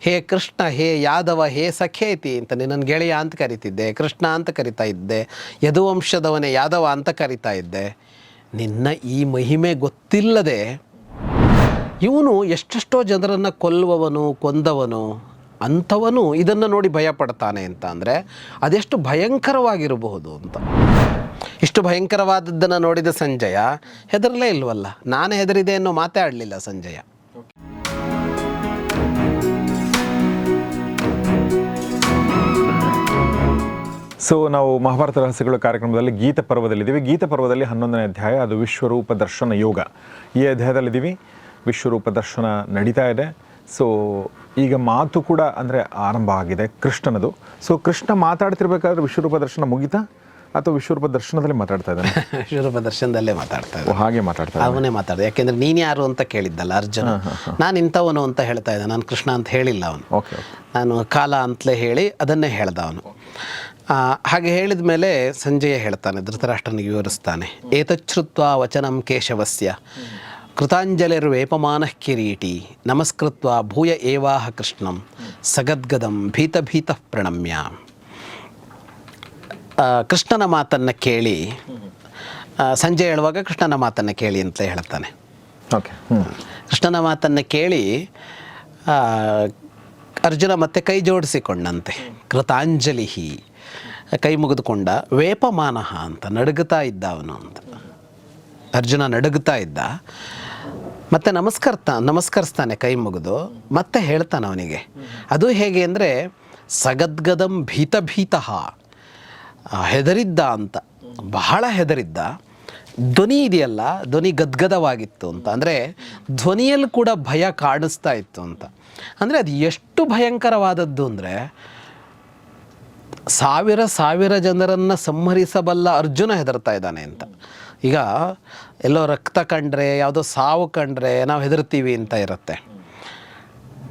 ಹೇ ಕೃಷ್ಣ, ಹೇ ಯಾದವ, ಹೇ ಸಖೇತಿ ಅಂತ ನಿನ್ನ ಗೆಳೆಯ ಅಂತ ಕರಿತಿದ್ದೆ. ಕೃಷ್ಣ ಅಂತ ಕರಿತಾ ಇದ್ದೆ. ಯದುವಂಶದವನೇ ಯಾದವ ಅಂತ ಕರಿತಾ ಇದ್ದೆ. ನಿನ್ನ ಈ ಮಹಿಮೆ ಗೊತ್ತಿಲ್ಲದೆ ಇವನು ಎಷ್ಟೆಷ್ಟೋ ಜನರನ್ನು ಕೊಲ್ಲುವವನು, ಕೊಂದವನು, ಅಂಥವನು ಇದನ್ನು ನೋಡಿ ಭಯಪಡ್ತಾನೆ ಅಂತ ಅಂದರೆ ಅದೆಷ್ಟು ಭಯಂಕರವಾಗಿರಬಹುದು ಅಂತ. ಇಷ್ಟು ಭಯಂಕರವಾದದ್ದನ್ನು ನೋಡಿದ ಸಂಜಯ ಹೆದರಲೇ ಇಲ್ವಲ್ಲ? ನಾನು ಹೆದರಿದೆ ಅನ್ನೋ ಮಾತೇ ಆಡಲಿಲ್ಲ ಸಂಜಯ. ಸೊ ನಾವು ಮಹಾಭಾರತ ರಹಸ್ಯಗಳ ಕಾರ್ಯಕ್ರಮದಲ್ಲಿ ಗೀತ ಪರ್ವದಲ್ಲಿದ್ದೀವಿ. ಗೀತ ಪರ್ವದಲ್ಲಿ ಹನ್ನೊಂದನೇ ಅಧ್ಯಾಯ ಅದು ವಿಶ್ವರೂಪ ದರ್ಶನ ಯೋಗ. ಈ ಅಧ್ಯಾಯದಲ್ಲಿದ್ದೀವಿ. ವಿಶ್ವರೂಪ ದರ್ಶನ ನಡೀತಾ ಇದೆ. ಸೊ ಈಗ ಮಾತು ಕೂಡ ಅಂದರೆ ಆರಂಭ ಆಗಿದೆ ಕೃಷ್ಣನದು. ಸೊ ಕೃಷ್ಣ ಮಾತಾಡ್ತಿರ್ಬೇಕಾದ್ರೆ ವಿಶ್ವರೂಪ ದರ್ಶನ ಮುಗಿತಾ ಅಥವಾ ವಿಶ್ವರೂಪ ದರ್ಶನದಲ್ಲಿ ಮಾತಾಡ್ತಾ ಇದ್ದಾನೆ? ವಿಶ್ವರೂಪ ದರ್ಶನದಲ್ಲೇ ಮಾತಾಡ್ತಾ ಇದ್ದಾನೆ. ಇದ್ದೆ ಹಾಗೆ ಮಾತಾಡ್ತಾ ಅವನೇ ಮಾತಾಡ್ದೆ. ಯಾಕೆಂದ್ರೆ ನೀನು ಯಾರು ಅಂತ ಕೇಳಿದ್ದಲ್ಲ ಅರ್ಜುನ. ನಾನು ಇಂಥವನು ಅಂತ ಹೇಳ್ತಾ ಇದ್ದೆ. ನಾನು ಕೃಷ್ಣ ಅಂತ ಹೇಳಿಲ್ಲ ಅವನು. ನಾನು ಕಾಲ ಅಂತಲೇ ಹೇಳಿ ಅದನ್ನೇ ಹೇಳ್ದ ಅವನು. ಹಾಗೆ ಹೇಳಿದ ಮೇಲೆ ಸಂಜಯ ಹೇಳ್ತಾನೆ ಧೃತರಾಷ್ಟ್ರನಿಗೆ ವಿವರಿಸ್ತಾನೆ. ಏತಚ್ಛುತ್ವ ವಚನಂ ಕೇಶವಸ್ಯ. ಕೃತಾಂಜಲಿರ್ವೇಪಮಾನ ಕಿರೀಟಿ. ನಮಸ್ಕೃತ್ವ ಭೂಯ ಏವಾಹ ಕೃಷ್ಣಂ. ಸಗದ್ಗದಂ ಭೀತಭೀತ ಭೀತ ಪ್ರಣಮ್ಯ ಕೃಷ್ಣನ ಮಾತನ್ನು ಕೇಳಿ ಸಂಜೆ ಹೇಳುವಾಗ ಕೃಷ್ಣನ ಮಾತನ್ನು ಕೇಳಿ ಅಂತ ಹೇಳ್ತಾನೆ. ಓಕೆ ಕೃಷ್ಣನ ಮಾತನ್ನು ಕೇಳಿ ಅರ್ಜುನ ಮತ್ತೆ ಕೈ ಜೋಡಿಸಿಕೊಂಡಂತೆ. ಕೃತಾಂಜಲಿ ಕೈ ಮುಗಿದುಕೊಂಡ ವೇಪಮಾನಹ ಅಂತ ನಡುಗುತ್ತಾ ಇದ್ದ ಅವನು ಅಂತ. ಅರ್ಜುನ ನಡುಗುತ್ತಾ ಇದ್ದ. ಮತ್ತೆ ನಮಸ್ಕರ್ತ, ನಮಸ್ಕರಿಸ್ತಾನೆ ಕೈ ಮುಗಿದು, ಮತ್ತೆ ಹೇಳ್ತಾನೆ ಅವನಿಗೆ, ಅದು ಹೇಗೆ ಅಂದರೆ, ಸಗದ್ಗದಂ ಭೀತ ಭೀತಃ, ಹೆದರಿದ್ದ ಅಂತ, ಬಹಳ ಹೆದರಿದ್ದ, ಧ್ವನಿ ಇದೆಯಲ್ಲ, ಧ್ವನಿ ಗದ್ಗದವಾಗಿತ್ತು ಅಂತ, ಅಂದರೆ ಧ್ವನಿಯಲ್ಲಿ ಕೂಡ ಭಯ ಕಾಣಿಸ್ತಾ ಇತ್ತು ಅಂತ, ಅಂದರೆ ಅದು ಎಷ್ಟು ಭಯಂಕರವಾದದ್ದು ಅಂದರೆ ಸಾವಿರ ಸಾವಿರ ಜನರನ್ನು ಸಂಹರಿಸಬಲ್ಲ ಅರ್ಜುನ ಹೆದರ್ತಾ ಇದ್ದಾನೆ ಅಂತ. ಈಗ ಎಲ್ಲೋ ರಕ್ತ ಕಂಡ್ರೆ, ಯಾವುದೋ ಸಾವು ಕಂಡ್ರೆ ನಾವು ಹೆದರ್ತೀವಿ ಅಂತ ಇರುತ್ತೆ.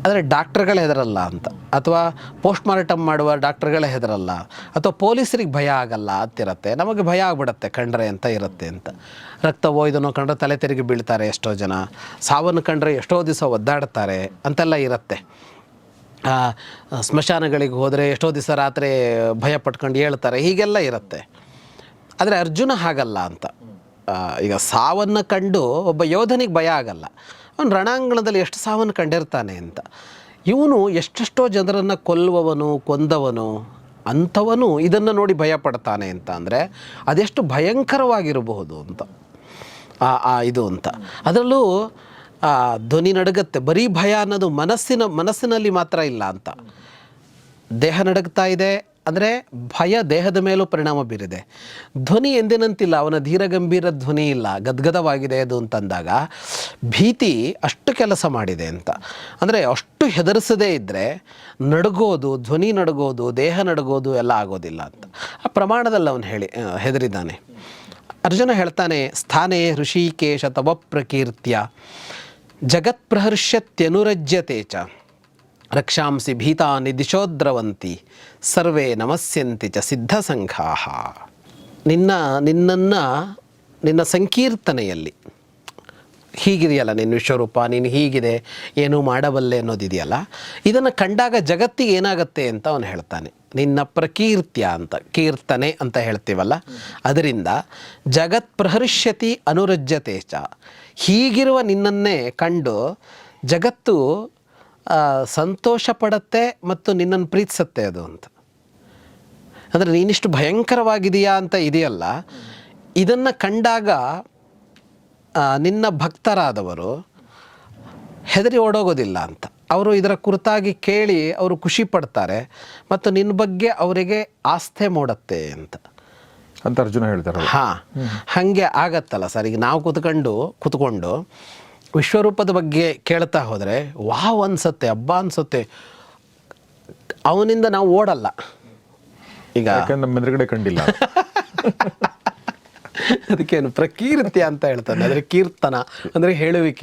ಆದರೆ ಡಾಕ್ಟ್ರುಗಳು ಹೆದರಲ್ಲ ಅಂತ. ಅಥವಾ ಪೋಸ್ಟ್ ಮಾರ್ಟಮ್ ಮಾಡುವ ಡಾಕ್ಟ್ರುಗಳೇ ಹೆದರಲ್ಲ. ಅಥವಾ ಪೊಲೀಸರಿಗೆ ಭಯ ಆಗಲ್ಲ ಅಂತಿರತ್ತೆ ನಮಗೆ ಭಯ ಆಗ್ಬಿಡತ್ತೆ ಕಂಡ್ರೆ ಅಂತ ಇರುತ್ತೆ ಅಂತ. ರಕ್ತ ಒಯ್ದನೋ ಕಂಡ್ರೆ ತಲೆ ತಿರುಗಿ ಬೀಳ್ತಾರೆ ಎಷ್ಟೋ ಜನ. ಸಾವನ್ನು ಕಂಡ್ರೆ ಎಷ್ಟೋ ದಿವಸ ಒದ್ದಾಡ್ತಾರೆ ಅಂತೆಲ್ಲ ಇರುತ್ತೆ. ಸ್ಮಶಾನಗಳಿಗೆ ಹೋದರೆ ಎಷ್ಟೋ ದಿವಸ ರಾತ್ರಿ ಭಯ ಪಟ್ಕೊಂಡು ಹೇಳ್ತಾರೆ, ಹೀಗೆಲ್ಲ ಇರುತ್ತೆ. ಆದರೆ ಅರ್ಜುನ ಹಾಗಲ್ಲ ಅಂತ. ಈಗ ಸಾವನ್ನು ಕಂಡು ಒಬ್ಬ ಯೋಧನಿಗೆ ಭಯ ಆಗಲ್ಲ. ಅವನು ರಣಾಂಗಣದಲ್ಲಿ ಎಷ್ಟು ಸಾವನ್ನು ಕಂಡಿರ್ತಾನೆ ಅಂತ. ಇವನು ಎಷ್ಟೆಷ್ಟೋ ಜನರನ್ನು ಕೊಲ್ಲುವವನು ಕೊಂದವನು, ಅಂಥವನು ಇದನ್ನು ನೋಡಿ ಭಯ ಪಡ್ತಾನೆ ಅಂತ ಅಂದರೆ ಅದೆಷ್ಟು ಭಯಂಕರವಾಗಿರಬಹುದು ಅಂತ. ಆ, ಇದು ಅಂತ. ಅದರಲ್ಲೂ ಆ, ಧ್ವನಿ ನಡಗತ್ತೆ. ಬರೀ ಭಯ ಅನ್ನೋದು ಮನಸ್ಸಿನ, ಮನಸ್ಸಿನಲ್ಲಿ ಮಾತ್ರ ಇಲ್ಲ ಅಂತ. ದೇಹ ನಡಗ್ತಾ ಇದೆ. ಅಂದರೆ ಭಯ ದೇಹದ ಮೇಲೂ ಪರಿಣಾಮ ಬೀರಿದೆ. ಧ್ವನಿ ಎಂದಿನಂತಿಲ್ಲ. ಅವನ ಧೀರಗಂಭೀರ ಧ್ವನಿ ಇಲ್ಲ. ಗದ್ಗದವಾಗಿದೆ ಅದು ಅಂತಂದಾಗ ಭೀತಿ ಅಷ್ಟು ಕೆಲಸ ಮಾಡಿದೆ ಅಂತ. ಅಂದರೆ ಅಷ್ಟು ಹೆದರಿಸದೇ ಇದ್ದರೆ ನಡಗೋದು, ಧ್ವನಿ ನಡಗೋದು, ದೇಹ ನಡಗೋದು ಎಲ್ಲ ಆಗೋದಿಲ್ಲ ಅಂತ. ಆ ಪ್ರಮಾಣದಲ್ಲಿ ಅವನು ಹೇಳಿ ಹೆದರಿದ್ದಾನೆ. ಅರ್ಜುನ ಹೇಳ್ತಾನೆ, ಸ್ಥಾನೇ ಋಷಿಕೇಶ ತವ ಪ್ರಕೀರ್ತ್ಯ. ಜಗತ್ಪ್ರಹರ್ಷ್ಯತ್ಯನುರಜ್ಯತೆ ಚ. ರಕ್ಷಾಂಸಿ ಭೀತಾನಿ ದಿಶೋದ್ರವಂತಿ. ಸರ್ವೇ ನಮಸ್ಯಂತಿ ಚ ಸಿದ್ಧಸಂಘಾ. ನಿನ್ನ, ನಿನ್ನನ್ನು, ನಿನ್ನ ಸಂಕೀರ್ತನೆಯಲ್ಲಿ. ಹೀಗಿದೆಯಲ್ಲ ನಿನ್ನ ವಿಶ್ವರೂಪ, ನೀನು ಹೀಗಿದೆ, ಏನೂ ಮಾಡಬಲ್ಲೆ ಅನ್ನೋದಿದೆಯಲ್ಲ. ಇದನ್ನು ಕಂಡಾಗ ಜಗತ್ತಿಗೆ ಏನಾಗುತ್ತೆ ಅಂತ ಅವನು ಹೇಳ್ತಾನೆ. ನಿನ್ನ ಪ್ರಕೀರ್ತ್ಯ ಅಂತ, ಕೀರ್ತನೆ ಅಂತ ಹೇಳ್ತೀವಲ್ಲ. ಅದರಿಂದ ಜಗತ್ ಪ್ರಹರ್ಷ್ಯತಿ ಅನುರಜ್ಯತೆ ಚ. ಹೀಗಿರುವ ನಿನ್ನನ್ನೇ ಕಂಡು ಜಗತ್ತು ಸಂತೋಷ ಪಡತ್ತೆ ಮತ್ತು ನಿನ್ನನ್ನು ಪ್ರೀತಿಸತ್ತೆ ಅದು ಅಂತ. ಅಂದರೆ ನೀನಿಷ್ಟು ಭಯಂಕರವಾಗಿದೆಯಾ ಅಂತ ಇದೆಯಲ್ಲ, ಇದನ್ನು ಕಂಡಾಗ ನಿನ್ನ ಭಕ್ತರಾದವರು ಹೆದರಿ ಓಡೋಗೋದಿಲ್ಲ ಅಂತ. ಅವರು ಇದರ ಕುರಿತಾಗಿ ಕೇಳಿ ಅವರು ಖುಷಿ ಪಡ್ತಾರೆ ಮತ್ತು ನಿನ್ನ ಬಗ್ಗೆ ಅವರಿಗೆ ಆಸ್ಥೆ ಮೂಡತ್ತೆ ಅಂತ. ಅಂತ ಅರ್ಜುನ ಹೇಳ್ತಾರೆ ಹಾ. ಹಂಗೆ ಆಗತ್ತಲ್ಲ ಸರ್. ಈಗ ನಾವು ಕೂತ್ಕೊಂಡು ಕೂತ್ಕೊಂಡು ವಿಶ್ವರೂಪದ ಬಗ್ಗೆ ಕೇಳ್ತಾ ಹೋದರೆ ವಾವ್ ಅನ್ಸತ್ತೆ ಹಬ್ಬ ಅನ್ಸುತ್ತೆ. ಅವನಿಂದ ನಾವು ಓಡಲ್ಲ. ಈಗ ನಮ್ಮ ಎದುರುಗಡೆ ಕಂಡಿಲ್ಲ. ಅದಕ್ಕೇನು ಪ್ರಕೀರ್ತಿ ಅಂತ ಹೇಳ್ತಾನೆ ಅಂದ್ರೆ ಕೀರ್ತನ ಅಂದ್ರೆ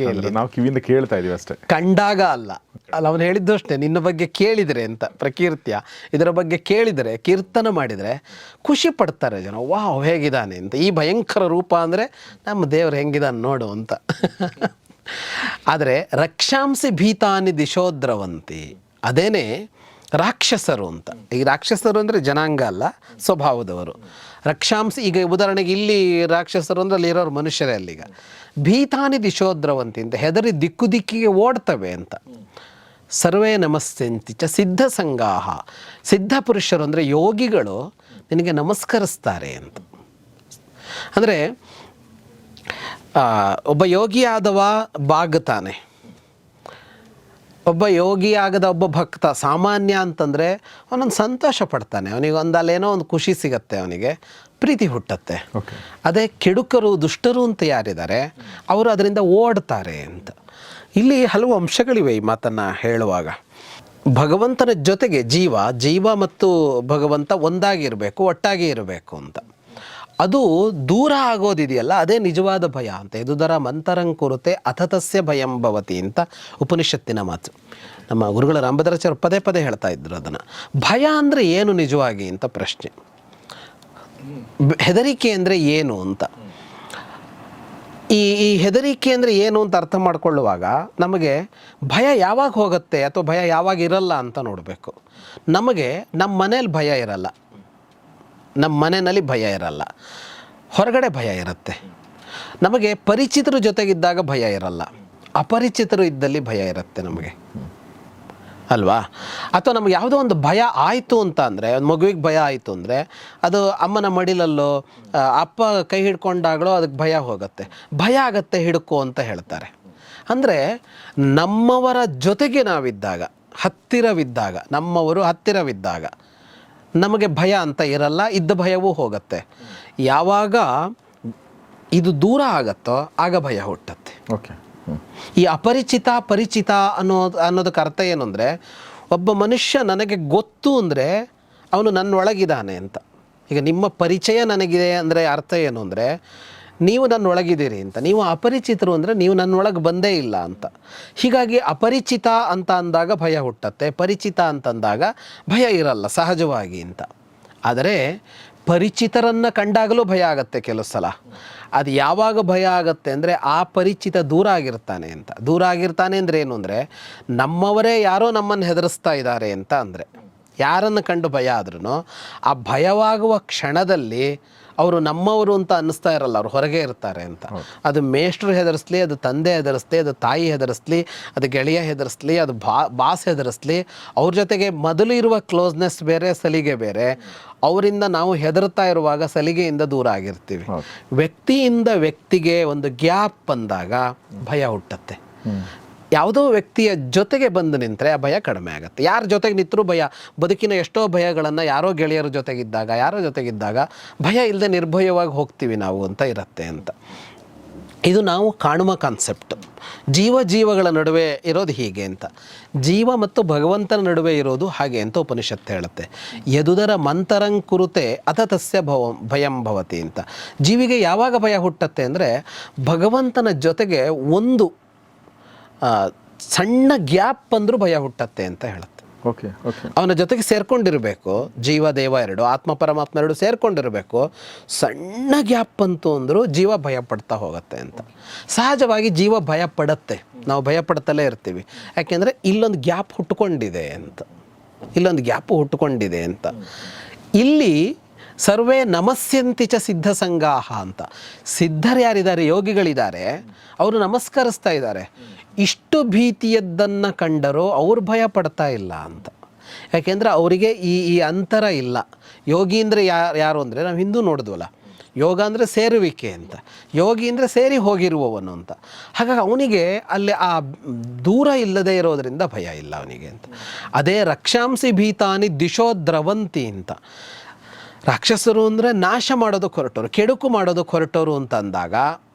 ಅಂದ್ರೆ ನಾವು ಕಿವಿಯಿಂದ ಕೇಳ್ತಾ ಇದೀವಿ ಅಷ್ಟೇ. ಕಂಡಾಗ ಅಲ್ಲ. ಅಲ್ಲ ಅವನು ಹೇಳಿದ್ದು ಅಷ್ಟೇ ನಿನ್ನ ಬಗ್ಗೆ ಕೇಳಿದರೆ ಅಂತ ಪ್ರಕೀರ್ತ್ಯ. ಇದರ ಬಗ್ಗೆ ಕೇಳಿದರೆ ಕೀರ್ತನ ಮಾಡಿದರೆ ಖುಷಿ ಪಡ್ತಾರೆ ಜನ. ವಾವ್ ಹೇಗಿದ್ದಾನೆ ಅಂತ. ಈ ಭಯಂಕರ ರೂಪ ಅಂದರೆ ನಮ್ಮ ದೇವರು ಹೆಂಗಿದಾನೆ ನೋಡು ಅಂತ. ಆದರೆ ರಕ್ಷಾಂಸಿ ಭೀತಾನಿ ದಿಶೋದ್ರವಂತಿ ಅದೇನೇ ರಾಕ್ಷಸರು ಅಂತ. ಈ ರಾಕ್ಷಸರು ಅಂದರೆ ಜನಾಂಗ ಅಲ್ಲ ಸ್ವಭಾವದವರು. ರಕ್ಷಾಂಸಿ, ಈಗ ಉದಾಹರಣೆಗೆ ಇಲ್ಲಿ ರಾಕ್ಷಸರು ಅಂದ್ರೆ ಅಲ್ಲಿ ಇರೋರು ಮನುಷ್ಯರೇ ಅಲ್ಲಿಗ. ಭೀತಾನಿ ದಿಶೋದ್ರವಂತಿ ಅಂತ ಹೆದರಿ ದಿಕ್ಕು ದಿಕ್ಕಿಗೆ ಓಡ್ತವೆ ಅಂತ. ಸರ್ವೇ ನಮಸ್ತೆಂತಿ ಚ ಸಿದ್ಧ ಸಂಗಾಹ. ಸಿದ್ಧ ಪುರುಷರು ಅಂದರೆ ಯೋಗಿಗಳು ನಿನಗೆ ನಮಸ್ಕರಿಸ್ತಾರೆ ಅಂತ. ಅಂದರೆ ಒಬ್ಬ ಯೋಗಿಯಾದವ ಬಾಗುತ್ತಾನೆ ಒಬ್ಬ ಯೋಗಿ ಆಗದ ಒಬ್ಬ ಭಕ್ತ ಸಾಮಾನ್ಯ ಅಂತಂದರೆ ಅವನೊಂದು ಸಂತೋಷ ಪಡ್ತಾನೆ. ಅವನಿಗೆ ಒಂದಲ್ಲೇನೋ ಒಂದು ಖುಷಿ ಸಿಗತ್ತೆ ಅವನಿಗೆ ಪ್ರೀತಿ ಹುಟ್ಟತ್ತೆ. ಅದೇ ಕೆಡುಕರು ದುಷ್ಟರು ಅಂತ ಯಾರಿದ್ದಾರೆ ಅವರು ಅದರಿಂದ ಓಡ್ತಾರೆ ಅಂತ. ಇಲ್ಲಿ ಹಲವು ಅಂಶಗಳಿವೆ ಈ ಮಾತನ್ನು ಹೇಳುವಾಗ. ಭಗವಂತನ ಜೊತೆಗೆ ಜೀವ ಜೀವ ಮತ್ತು ಭಗವಂತ ಒಂದಾಗಿರಬೇಕು ಒಟ್ಟಾಗಿ ಇರಬೇಕು ಅಂತ. ಅದು ದೂರ ಆಗೋದಿದೆಯಲ್ಲ, ಅದೇ ನಿಜವಾದ ಭಯ ಅಂತ. ಎದುದರ ಮಂತರಂ ಕುರುತೆ ಅಥತಸ್ಯ ಭಯಂಭವತಿ ಅಂತ ಉಪನಿಷತ್ತಿನ ಮಾತು. ನಮ್ಮ ಗುರುಗಳ ರಾಮಭದ್ರಾಚಾರ್ಯ ಪದೇ ಪದೇ ಹೇಳ್ತಾ ಇದ್ರು ಅದನ್ನು. ಭಯ ಅಂದರೆ ಏನು ನಿಜವಾಗಿ ಅಂತ ಪ್ರಶ್ನೆ. ಹೆದರಿಕೆ ಅಂದರೆ ಏನು ಅಂತ. ಈ ಈ ಹೆದರಿಕೆ ಅಂದರೆ ಏನು ಅಂತ ಅರ್ಥ ಮಾಡ್ಕೊಳ್ಳುವಾಗ ನಮಗೆ ಭಯ ಯಾವಾಗ ಹೋಗುತ್ತೆ ಅಥವಾ ಭಯ ಯಾವಾಗ ಇರಲ್ಲ ಅಂತ ನೋಡಬೇಕು. ನಮಗೆ ನಮ್ಮ ಮನೇಲಿ ಭಯ ಇರಲ್ಲ. ನಮ್ಮ ಮನೆಯಲ್ಲಿ ಭಯ ಇರಲ್ಲ. ಹೊರಗಡೆ ಭಯ ಇರುತ್ತೆ. ನಮಗೆ ಪರಿಚಿತರ ಜೊತೆಗಿದ್ದಾಗ ಭಯ ಇರಲ್ಲ. ಅಪರಿಚಿತರು ಇದ್ದಲ್ಲಿ ಭಯ ಇರುತ್ತೆ ನಮಗೆ. ಅಲ್ವಾ? ಅಥವಾ ನಮ್ಗೆ ಯಾವುದೋ ಒಂದು ಭಯ ಆಯಿತು ಅಂತ ಅಂದರೆ, ಒಂದು ಮಗುವಿಗೆ ಭಯ ಆಯಿತು ಅಂದರೆ, ಅದು ಅಮ್ಮನ ಮಡಿಲಲ್ಲೋ ಅಪ್ಪ ಕೈ ಹಿಡ್ಕೊಂಡಾಗಲೋ ಅದಕ್ಕೆ ಭಯ ಹೋಗುತ್ತೆ. ಭಯ ಆಗತ್ತೆ ಹಿಡ್ಕೋ ಅಂತ ಹೇಳ್ತಾರೆ. ಅಂದರೆ ನಮ್ಮವರ ಜೊತೆಗೆ ನಾವಿದ್ದಾಗ, ಹತ್ತಿರವಿದ್ದಾಗ, ನಮ್ಮವರು ಹತ್ತಿರವಿದ್ದಾಗ ನಮಗೆ ಭಯ ಅಂತ ಇರಲ್ಲ ಇದ್ದ ಭಯವೂ ಹೋಗುತ್ತೆ. ಯಾವಾಗ ಇದು ದೂರ ಆಗತ್ತೋ ಆಗ ಭಯ ಹುಟ್ಟತ್ತೆ. ಓಕೆ. ಈ ಅಪರಿಚಿತ ಪರಿಚಿತ ಅನ್ನೋ ಅನ್ನೋದಕ್ಕೆ ಅರ್ಥ ಏನು ಅಂದರೆ ಒಬ್ಬ ಮನುಷ್ಯ ನನಗೆ ಗೊತ್ತು ಅಂದರೆ ಅವನು ನನ್ನೊಳಗಿದ್ದಾನೆ ಅಂತ. ಈಗ ನಿಮ್ಮ ಪರಿಚಯ ನನಗಿದೆ ಅಂದರೆ ಅರ್ಥ ಏನು ಅಂದರೆ ನೀವು ನನ್ನೊಳಗಿದ್ದೀರಿ ಅಂತ. ನೀವು ಅಪರಿಚಿತರು ಅಂದರೆ ನೀವು ನನ್ನೊಳಗೆ ಬಂದೇ ಇಲ್ಲ ಅಂತ. ಹೀಗಾಗಿ ಅಪರಿಚಿತ ಅಂತ ಅಂದಾಗ ಭಯ ಹುಟ್ಟತ್ತೆ. ಪರಿಚಿತ ಅಂತಂದಾಗ ಭಯ ಇರಲ್ಲ, ಸಹಜವಾಗಿ ಅಂತ. ಆದರೆ ಪರಿಚಿತರನ್ನು ಕಂಡಾಗಲೂ ಭಯ ಆಗುತ್ತೆ ಕೆಲವು ಸಲ. ಅದು ಯಾವಾಗ ಭಯ ಆಗುತ್ತೆ ಅಂದರೆ ಆ ಪರಿಚಿತ ದೂರ ಆಗಿರ್ತಾನೆ ಅಂತ. ದೂರ ಆಗಿರ್ತಾನೆ ಅಂದರೆ ಏನು ಅಂದರೆ ನಮ್ಮವರೇ ಯಾರೋ ನಮ್ಮನ್ನು ಹೆದರಿಸ್ತಾ ಇದ್ದಾರೆ ಅಂತ ಅಂದರೆ. ಯಾರನ್ನು ಕಂಡು ಭಯ ಆದ್ರೂ ಆ ಭಯವಾಗುವ ಕ್ಷಣದಲ್ಲಿ ಅವರು ನಮ್ಮವರು ಅಂತ ಅನ್ನಿಸ್ತಾ ಇರಲ್ಲ ಅವ್ರು ಹೊರಗೆ ಇರ್ತಾರೆ ಅಂತ. ಅದು ಮೇಷ್ಟ್ರು ಹೆದರಿಸ್ಲಿ ಅದು ತಂದೆ ಹೆದರಿಸ್ಲಿ ಅದು ತಾಯಿ ಹೆದರಿಸ್ಲಿ ಅದು ಗೆಳೆಯ ಹೆದರಿಸ್ಲಿ ಅದು ಬಾ ಬಾಸ್ ಹೆದರಿಸ್ಲಿ ಅವ್ರ ಜೊತೆಗೆ ಮೊದಲು ಇರುವ ಕ್ಲೋಸ್ನೆಸ್ ಬೇರೆ ಸಲಿಗೆ ಬೇರೆ. ಅವರಿಂದ ನಾವು ಹೆದರ್ತಾ ಇರುವಾಗ ಸಲಿಗೆಯಿಂದ ದೂರ ಆಗಿರ್ತೀವಿ. ವ್ಯಕ್ತಿಯಿಂದ ವ್ಯಕ್ತಿಗೆ ಒಂದು ಗ್ಯಾಪ್ ಬಂದಾಗ ಭಯ ಹುಟ್ಟತ್ತೆ. ಯಾವುದೋ ವ್ಯಕ್ತಿಯ ಜೊತೆಗೆ ಬಂದು ನಿಂತರೆ ಆ ಭಯ ಕಡಿಮೆ ಆಗುತ್ತೆ. ಯಾರ ಜೊತೆಗೆ ನಿಂತರೂ ಭಯ, ಬದುಕಿನ ಎಷ್ಟೋ ಭಯಗಳನ್ನು ಯಾರೋ ಗೆಳೆಯರ ಜೊತೆಗಿದ್ದಾಗ, ಯಾರೋ ಜೊತೆಗಿದ್ದಾಗ ಭಯ ಇಲ್ಲದೆ ನಿರ್ಭಯವಾಗಿ ಹೋಗ್ತೀವಿ ನಾವು ಅಂತ ಇರುತ್ತೆ ಅಂತ. ಇದು ನಾವು ಕಾಣುವ ಕಾನ್ಸೆಪ್ಟ್ ಜೀವ ಜೀವಗಳ ನಡುವೆ ಇರೋದು ಹೀಗೆ ಅಂತ. ಜೀವ ಮತ್ತು ಭಗವಂತನ ನಡುವೆ ಇರೋದು ಹಾಗೆ ಅಂತ ಉಪನಿಷತ್ತು ಹೇಳುತ್ತೆ. ಯದುದರ ಮಂತರಂ ಕುರುತೆ ಅತತಸ್ಯ ಭವ, ಭಯಂ ಭವತಿ ಅಂತ. ಜೀವಿಗೆ ಯಾವಾಗ ಭಯ ಹುಟ್ಟತ್ತೆ ಅಂದರೆ ಭಗವಂತನ ಜೊತೆಗೆ ಒಂದು ಸಣ್ಣ ಗ್ಯಾಪ್ ಬಂದರೂ ಭಯ ಹುಟ್ಟತ್ತೆ ಅಂತ ಹೇಳುತ್ತೆ. Okay okay. ಅವನ ಜೊತೆಗೆ ಸೇರ್ಕೊಂಡಿರಬೇಕು ಜೀವ ದೇವ ಎರಡು ಆತ್ಮ ಪರಮಾತ್ಮ ಎರಡು ಸೇರ್ಕೊಂಡಿರಬೇಕು ಸಣ್ಣ ಗ್ಯಾಪ್ ಬಂತು ಅಂದರೂ ಜೀವ ಭಯ ಪಡ್ತಾ ಹೋಗುತ್ತೆ ಅಂತ. ಸಹಜವಾಗಿ ಜೀವ ಭಯ ಪಡತ್ತೆ. ನಾವು ಭಯ ಪಡ್ತಲೇ ಇರ್ತೀವಿ. ಯಾಕೆಂದರೆ ಇಲ್ಲೊಂದು ಗ್ಯಾಪ್ ಹುಟ್ಕೊಂಡಿದೆ ಅಂತ. ಇಲ್ಲೊಂದು ಗ್ಯಾಪ್ ಹುಟ್ಕೊಂಡಿದೆ ಅಂತ. ಇಲ್ಲಿ ಸರ್ವೇ ನಮಸ್ಯಂತಿ ಚ ಸಿದ್ಧ ಸಂಗಾಹ ಅಂತ. ಸಿದ್ಧರು ಯಾರಿದ್ದಾರೆ? ಯೋಗಿಗಳಿದ್ದಾರೆ. ಅವರು ನಮಸ್ಕರಿಸ್ತಾ ಇದ್ದಾರೆ. ಇಷ್ಟು ಭೀತಿಯದ್ದನ್ನು ಕಂಡರೂ ಅವ್ರು ಭಯ ಪಡ್ತಾ ಇಲ್ಲ ಅಂತ. ಯಾಕೆಂದರೆ ಅವರಿಗೆ ಈ ಈ ಅಂತರ ಇಲ್ಲ. ಯೋಗಿ ಅಂದರೆ ಯಾರು ಯಾರು ಅಂದರೆ ನಾವು ಹಿಂದೂ ನೋಡಿದ್ವಲ್ಲ. ಯೋಗ ಅಂದರೆ ಸೇರುವಿಕೆ ಅಂತ. ಯೋಗಿ ಅಂದರೆ ಸೇರಿ ಹೋಗಿರುವವನು ಅಂತ. ಹಾಗಾಗಿ ಅವನಿಗೆ ಅಲ್ಲಿ ಆ ದೂರ ಇಲ್ಲದೆ ಇರೋದರಿಂದ ಭಯ ಇಲ್ಲ ಅವನಿಗೆ ಅಂತ. ಅದೇ ರಕ್ಷಾಂಸಿ ಭೀತಾನಿ ದಿಶೋ ದ್ರವಂತಿ ಅಂತ. ರಾಕ್ಷಸರು ಅಂದರೆ ನಾಶ ಮಾಡೋದಕ್ಕೆ ಹೊರಟವರು ಕೆಡುಕು ಮಾಡೋದಕ್ಕೆ ಹೊರಟವರು ಅಂತ ಅಂದಾಗ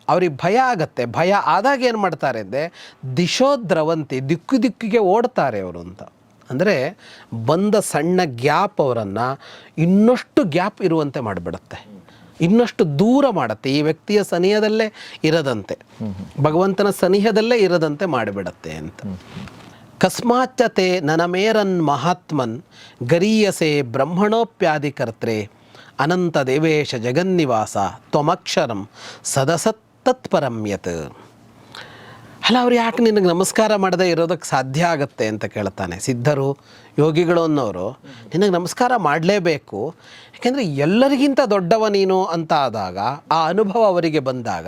ಅವ್ರಿಗೆ ಭಯ ಆಗತ್ತೆ. ಭಯ ಆದಾಗ ಏನು ಮಾಡ್ತಾರೆ ಅಂದರೆ ದಿಶೋದ್ರವಂತಿ ದಿಕ್ಕು ದಿಕ್ಕಿಗೆ ಓಡ್ತಾರೆ ಅವರು ಅಂತ. ಅಂದರೆ ಬಂದ ಸಣ್ಣ ಗ್ಯಾಪ್ ಅವರನ್ನು ಇನ್ನಷ್ಟು ಗ್ಯಾಪ್ ಇರುವಂತೆ ಮಾಡಿಬಿಡುತ್ತೆ. ಇನ್ನಷ್ಟು ದೂರ ಮಾಡುತ್ತೆ. ಈ ವ್ಯಕ್ತಿಯ ಸನಿಹದಲ್ಲೇ ಇರದಂತೆ. ಭಗವಂತನ ಸನಿಹದಲ್ಲೇ ಇರದಂತೆ ಮಾಡಿಬಿಡತ್ತೆ ಅಂತ. ಕಸ್ಮಾಚ್ಚತೆ ನನಮೇರನ್ ಮಹಾತ್ಮನ್ ಗರೀಯಸೆ ಬ್ರಹ್ಮಣೋಪ್ಯಾಧಿಕರ್ತ್ರೆ ಅನಂತ ದೇವೇಶ ಜಗನ್ನಿವಾಸ ತ್ವಮಕ್ಷರಂ ತತ್ಪರಂ ಯತ್. ಅಲ್ಲ, ಅವ್ರು ಯಾಕೆ ನಿನಗೆ ನಮಸ್ಕಾರ ಮಾಡದೆ ಇರೋದಕ್ಕೆ ಸಾಧ್ಯ ಆಗುತ್ತೆ ಅಂತ ಕೇಳ್ತಾನೆ. ಸಿದ್ಧರು, ಯೋಗಿಗಳು ಅನ್ನೋರು ನಿನಗೆ ನಮಸ್ಕಾರ ಮಾಡಲೇಬೇಕು. ಯಾಕೆಂದರೆ ಎಲ್ಲರಿಗಿಂತ ದೊಡ್ಡವ ನೀನು ಅಂತ ಆದಾಗ ಆ ಅನುಭವ ಅವರಿಗೆ ಬಂದಾಗ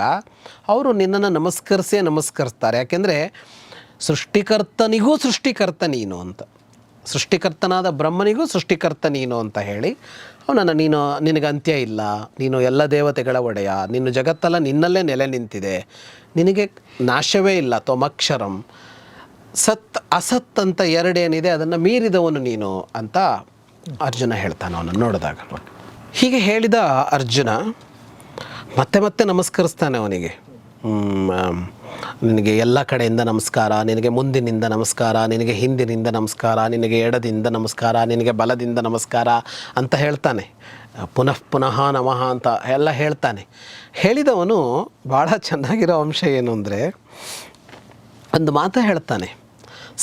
ಅವರು ನಿನ್ನನ್ನು ನಮಸ್ಕರಿಸೇ ನಮಸ್ಕರಿಸ್ತಾರೆ. ಯಾಕೆಂದರೆ ಸೃಷ್ಟಿಕರ್ತನಿಗೂ ಸೃಷ್ಟಿಕರ್ತ ನೀನು ಅಂತ. ಸೃಷ್ಟಿಕರ್ತನಾದ ಬ್ರಹ್ಮನಿಗೂ ಸೃಷ್ಟಿಕರ್ತ ನೀನು ಅಂತ ಹೇಳಿ ಅವನನ್ನು ನೀನು, ನಿನಗೆ ಅಂತ್ಯ ಇಲ್ಲ. ನೀನು ಎಲ್ಲ ದೇವತೆಗಳ ಒಡೆಯ. ನಿನ್ನ ಜಗತ್ತೆಲ್ಲ, ನಿನ್ನಲ್ಲೇ ನೆಲೆ ನಿಂತಿದೆ. ನಿನಗೆ ನಾಶವೇ ಇಲ್ಲ ತೊಮಕ್ಷರಂ ಸತ್, ಅಸತ್ ಅಂತ ಎರಡೇನಿದೆ, ಅದನ್ನು ಮೀರಿದವನು ನೀನು ಅಂತ ಅರ್ಜುನ ಹೇಳ್ತಾನೆ ಅವನನ್ನು ನೋಡಿದಾಗ. ಹೀಗೆ ಹೇಳಿದ ಅರ್ಜುನ ಮತ್ತೆ ಮತ್ತೆ ನಮಸ್ಕರಿಸ್ತಾನೆ ಅವನಿಗೆ. ನಿನಗೆ ಎಲ್ಲ ಕಡೆಯಿಂದ ನಮಸ್ಕಾರ, ನಿನಗೆ ಮುಂದಿನಿಂದ ನಮಸ್ಕಾರ, ನಿನಗೆ ಹಿಂದಿನಿಂದ ನಮಸ್ಕಾರ, ನಿನಗೆ ಎಡದಿಂದ ನಮಸ್ಕಾರ, ನಿನಗೆ ಬಲದಿಂದ ನಮಸ್ಕಾರ ಅಂತ ಹೇಳ್ತಾನೆ. ಪುನಃ ಪುನಃ ನಮಃ ಅಂತ ಎಲ್ಲ ಹೇಳ್ತಾನೆ. ಹೇಳಿದವನು ಭಾಳ ಚೆನ್ನಾಗಿರೋ ಅಂಶ ಏನು ಅಂದರೆ, ಒಂದು ಮಾತು ಹೇಳ್ತಾನೆ.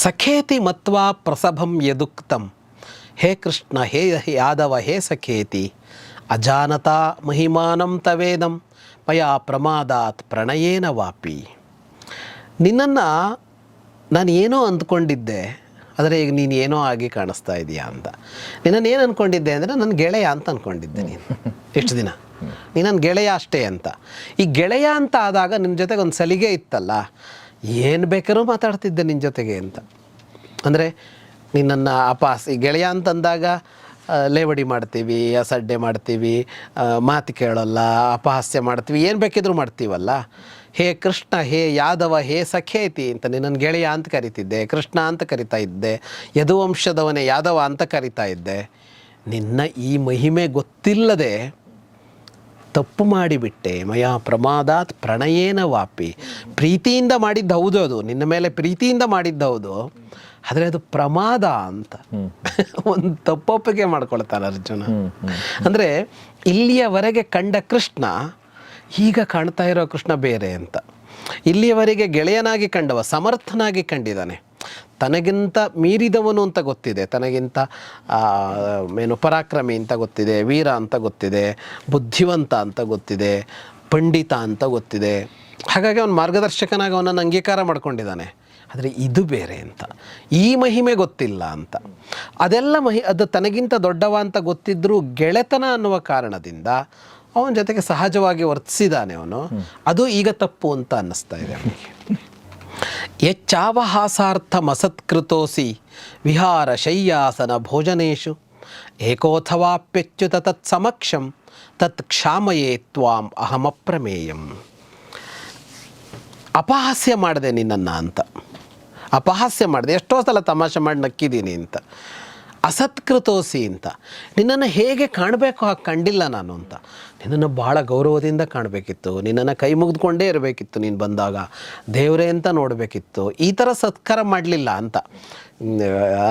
ಸಖೇತಿ ಮತ್ವಾ ಪ್ರಸಭಂ ಯದುಕ್ತಂ. ಹೇ ಕೃಷ್ಣ, ಹೇ ಯಾದವ, ಹೇ ಸಖೇತಿ. ಅಜಾನತಾ ಮಹಿಮಾನಂ ತವೇದಂ. ಮಯಾ ಪ್ರಮಾದಾತ್ ಪ್ರಣಯೇನ ವಾಪಿ. ನಿನ್ನನ್ನು ನಾನು ಏನೋ ಅಂದ್ಕೊಂಡಿದ್ದೆ, ಆದರೆ ಈಗ ನೀನು ಏನೋ ಆಗಿ ಕಾಣಿಸ್ತಾ ಇದೆಯಾ ಅಂತ. ನಿನ್ನನ್ನು ಏನು ಅಂದ್ಕೊಂಡಿದ್ದೆ ಅಂದರೆ ನನ್ನ ಗೆಳೆಯ ಅಂತ ಅಂದ್ಕೊಂಡಿದ್ದೆ ನೀನು. ಎಷ್ಟು ದಿನ? ನೀನು ನನ್ನ ಗೆಳೆಯ ಅಷ್ಟೇ ಅಂತ. ಈ ಗೆಳೆಯ ಅಂತ ಆದಾಗ ನಿನ್ನ ಜೊತೆಗೆ ಒಂದು ಸಲಿಗೆ ಇತ್ತಲ್ಲ, ಏನು ಬೇಕಾದ್ರೂ ಮಾತಾಡ್ತಿದ್ದೆ ನಿನ್ನ ಜೊತೆಗೆ ಅಂತ. ಅಂದರೆ ನಿನ್ನನ್ನು ಅಪಾಸ್, ಈ ಗೆಳೆಯ ಅಂತಂದಾಗ ಲೇವಡಿ ಮಾಡ್ತೀವಿ, ಅಸಡ್ಡೆ ಮಾಡ್ತೀವಿ ಮಾತು ಕೇಳಲ್ಲ, ಅಪಹಾಸ್ಯ ಮಾಡ್ತೀವಿ, ಏನು ಬೇಕಿದ್ರೂ ಮಾಡ್ತೀವಲ್ಲ. ಹೇ ಕೃಷ್ಣ, ಹೇ ಯಾದವ, ಹೇ ಸಖೇತಿ ಅಂತ ನಿನ್ನನ್ನು ಗೆಳೆಯ ಅಂತ ಕರಿತಿದ್ದೆ, ಕೃಷ್ಣ ಅಂತ ಕರಿತಾ ಇದ್ದೆ, ಯದುವಂಶದವನೇ ಯಾದವ ಅಂತ ಕರಿತಾ ಇದ್ದೆ. ನಿನ್ನ ಈ ಮಹಿಮೆ ಗೊತ್ತಿಲ್ಲದೆ ತಪ್ಪು ಮಾಡಿಬಿಟ್ಟೆ, ಮಯ ಪ್ರಮಾದಾತ್ ಪ್ರಣಯೇನ ವಾಪಿ. ಪ್ರೀತಿಯಿಂದ ಮಾಡಿದ್ದು ಹೌದು ಅದು, ನಿನ್ನ ಮೇಲೆ ಪ್ರೀತಿಯಿಂದ ಮಾಡಿದ್ದು ಹೌದು. ಆದರೆ ಅದು ಪ್ರಮಾದ ಅಂತ. ಒಂದು ತಪ್ಪೊಪ್ಪಿಗೆ ಮಾಡ್ಕೊಳ್ತಾನೆ ಅರ್ಜುನ. ಅಂದರೆ ಇಲ್ಲಿಯವರೆಗೆ ಕಂಡ ಕೃಷ್ಣ ಈಗ ಕಾಣ್ತಾ ಇರೋ ಕೃಷ್ಣ ಬೇರೆ ಅಂತ. ಇಲ್ಲಿಯವರೆಗೆ ಗೆಳೆಯನಾಗಿ ಕಂಡವ ಸಮರ್ಥನಾಗಿ ಕಂಡಿದ್ದಾನೆ. ತನಗಿಂತ ಮೀರಿದವನು ಅಂತ ಗೊತ್ತಿದೆ. ತನಗಿಂತ ಏನು ಪರಾಕ್ರಮಿ ಅಂತ ಗೊತ್ತಿದೆ ವೀರ ಅಂತ ಗೊತ್ತಿದೆ ಬುದ್ಧಿವಂತ ಅಂತ ಗೊತ್ತಿದೆ ಪಂಡಿತ ಅಂತ ಗೊತ್ತಿದೆ. ಹಾಗಾಗಿ ಅವನು ಮಾರ್ಗದರ್ಶಕನಾಗಿ ಅವನನ್ನು ಅಂಗೀಕಾರ ಮಾಡ್ಕೊಂಡಿದ್ದಾನೆ. ಆದರೆ ಇದು ಬೇರೆ ಅಂತ. ಈ ಮಹಿಮೆ ಗೊತ್ತಿಲ್ಲ ಅಂತ. ಅದೆಲ್ಲ ಮಹಿ, ಅದು ತನಗಿಂತ ದೊಡ್ಡವ ಅಂತ ಗೊತ್ತಿದ್ದರೂ ಗೆಳೆತನ ಅನ್ನುವ ಕಾರಣದಿಂದ ಅವನ ಜೊತೆಗೆ ಸಹಜವಾಗಿ ವರ್ತಿಸಿದಾನೆ ಅವನು. ಅದು ಈಗ ತಪ್ಪು ಅಂತ ಅನ್ನಿಸ್ತಾ ಇದೆ ಅವನಿಗೆ. ಯಚ್ಚಾವಹಾಸಾರ್ಥಮಸತ್ಕೃತೋಸಿ ವಿಹಾರ ಶಯ್ಯಾಸನ ಭೋಜನೇಶು. ಏಕೋಥವಾಪ್ಯಚ್ಯುತ ತತ್ ಸಮಕ್ಷಂ, ತತ್ ಕ್ಷಾಮಯೇ ತ್ವಾಂ ಅಹಮಪ್ರಮೇಯಂ. ಅಪಹಾಸ್ಯ ಮಾಡಿದೆ ನಿನ್ನನ್ನು ಅಂತ. ಅಪಹಾಸ್ಯ ಮಾಡಿದೆ. ಎಷ್ಟೋ ಸಲ ತಮಾಷೆ ಮಾಡಿ ನಕ್ಕಿದ್ದೀನಿ ಅಂತ. ಅಸತ್ಕೃತೋಸಿ ಅಂತ. ನಿನ್ನನ್ನು ಹೇಗೆ ಕಾಣಬೇಕು ಹಾಗೆ ಕಂಡಿಲ್ಲ ನಾನು ಅಂತ. ನಿನ್ನನ್ನು ಭಾಳ ಗೌರವದಿಂದ ಕಾಣಬೇಕಿತ್ತು. ನಿನ್ನನ್ನು ಕೈ ಮುಗಿದುಕೊಂಡೇ ಇರಬೇಕಿತ್ತು ನೀನು ಬಂದಾಗ. ದೇವರೇ ಅಂತ ನೋಡಬೇಕಿತ್ತು. ಈ ಥರ ಸತ್ಕಾರ ಮಾಡಲಿಲ್ಲ ಅಂತ.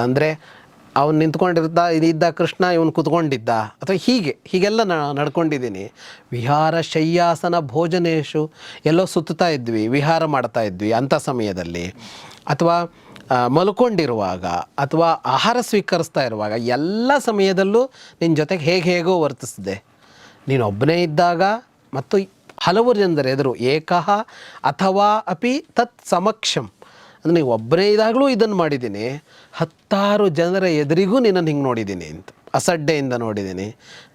ಅಂದರೆ ಅವನು ನಿಂತ್ಕೊಂಡಿರ್ದ ಇದ್ದ ಕೃಷ್ಣ ಇವನು ಕುತ್ಕೊಂಡಿದ್ದ. ಅಥವಾ ಹೀಗೆ, ಹೀಗೆಲ್ಲ ನ, ನಡ್ಕೊಂಡಿದ್ದೀನಿ. ವಿಹಾರ ಶಯ್ಯಾಸನ ಭೋಜನೇಶು, ಎಲ್ಲೋ ಸುತ್ತಾ ಇದ್ವಿ, ವಿಹಾರ ಮಾಡ್ತಾ ಇದ್ವಿ ಅಂಥ ಸಮಯದಲ್ಲಿ. ಅಥವಾ ಮಲ್ಕೊಂಡಿರುವಾಗ, ಅಥವಾ ಆಹಾರ ಸ್ವೀಕರಿಸ್ತಾ ಇರುವಾಗ, ಎಲ್ಲ ಸಮಯದಲ್ಲೂ ನಿನ್ನ ಜೊತೆಗೆ ಹೇಗೆ ಹೇಗೋ ವರ್ತಿಸಿದೆ. ನೀನು ಒಬ್ಬನೇ ಇದ್ದಾಗ, ಮತ್ತು ಹಲವರು ಜನರ ಎದುರು ಏಕಃ ಅಥವಾ ಅಪಿ ತತ್ ಸಮಕ್ಷಂ. ಅಂದರೆ ಒಬ್ಬನೇ ಇದಾಗಲೂ ಇದನ್ನು ಮಾಡಿದ್ದೀನಿ ಹತ್ತಾರು ಜನರ ಎದುರಿಗೂ ನಿನ್ನನ್ನು ಹಿಂಗೆ ನೋಡಿದ್ದೀನಿ ಅಂತ, ಅಸಡ್ಡೆಯಿಂದ ನೋಡಿದ್ದೀನಿ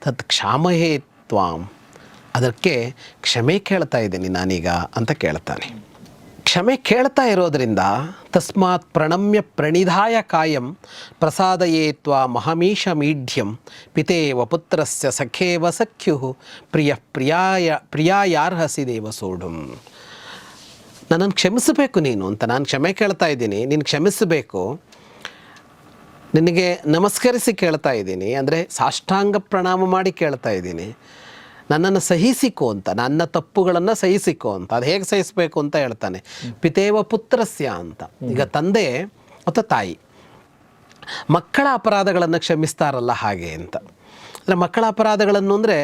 ತತ್ ಕ್ಷಾಮಹೇ ತ್ವಾಂ, ಅದಕ್ಕೆ ಕ್ಷಮೆ ಕೇಳ್ತಾ ಇದ್ದೀನಿ ನಾನೀಗ ಅಂತ ಕೇಳ್ತಾನೆ. ಕ್ಷಮೆ ಕೇಳ್ತಾ ಇರೋದರಿಂದ ತಸ್ಮಾತ್ ಪ್ರಣಮ್ಯ ಪ್ರಣಿಧಾಯ ಕಾಯಂ ಪ್ರಸಾದಯೇತ್ವ ಮಹಮೀಶ ಮೀಢ್ಯಂ, ಪಿತೇವ ಪುತ್ರಸ್ಯ ಸಖೇವ ಸಖ್ಯು ಪ್ರಿಯ ಪ್ರಿಯಾಯ ಪ್ರಿಯಾಯಾರ್ಹಸಿ ದೇವ ಸೋಡುಂ ನನ್ನನ್ನು ಕ್ಷಮಿಸಬೇಕು ನೀನು ಅಂತ ನಾನು ಕ್ಷಮೆ ಕೇಳ್ತಾ ಇದ್ದೀನಿ. ನೀನು ಕ್ಷಮಿಸಬೇಕು. ನಿನಗೆ ನಮಸ್ಕರಿಸಿ ಕೇಳ್ತಾ ಇದ್ದೀನಿ. ಅಂದರೆ ಸಾಷ್ಟಾಂಗ ಪ್ರಣಾಮ ಮಾಡಿ ಕೇಳ್ತಾ ಇದ್ದೀನಿ. ನನ್ನನ್ನು ಸಹಿಸಿಕೋ ಅಂತ ನನ್ನ ತಪ್ಪುಗಳನ್ನು ಸಹಿಸಿಕೋ ಅಂತ ಅದು ಹೇಗೆ ಸಹಿಸಬೇಕು ಅಂತ ಹೇಳ್ತಾನೆ. ಪಿತೇವ ಪುತ್ರಸ್ಯ ಅಂತ. ಈಗ ತಂದೆ ಅಥವಾ ತಾಯಿ. ಮಕ್ಕಳ ಅಪರಾಧಗಳನ್ನು ಕ್ಷಮಿಸ್ತಾರಲ್ಲ ಹಾಗೆ ಅಂತ. ಅಂದರೆ ಮಕ್ಕಳ ಅಪರಾಧಗಳನ್ನು ಅಂದರೆ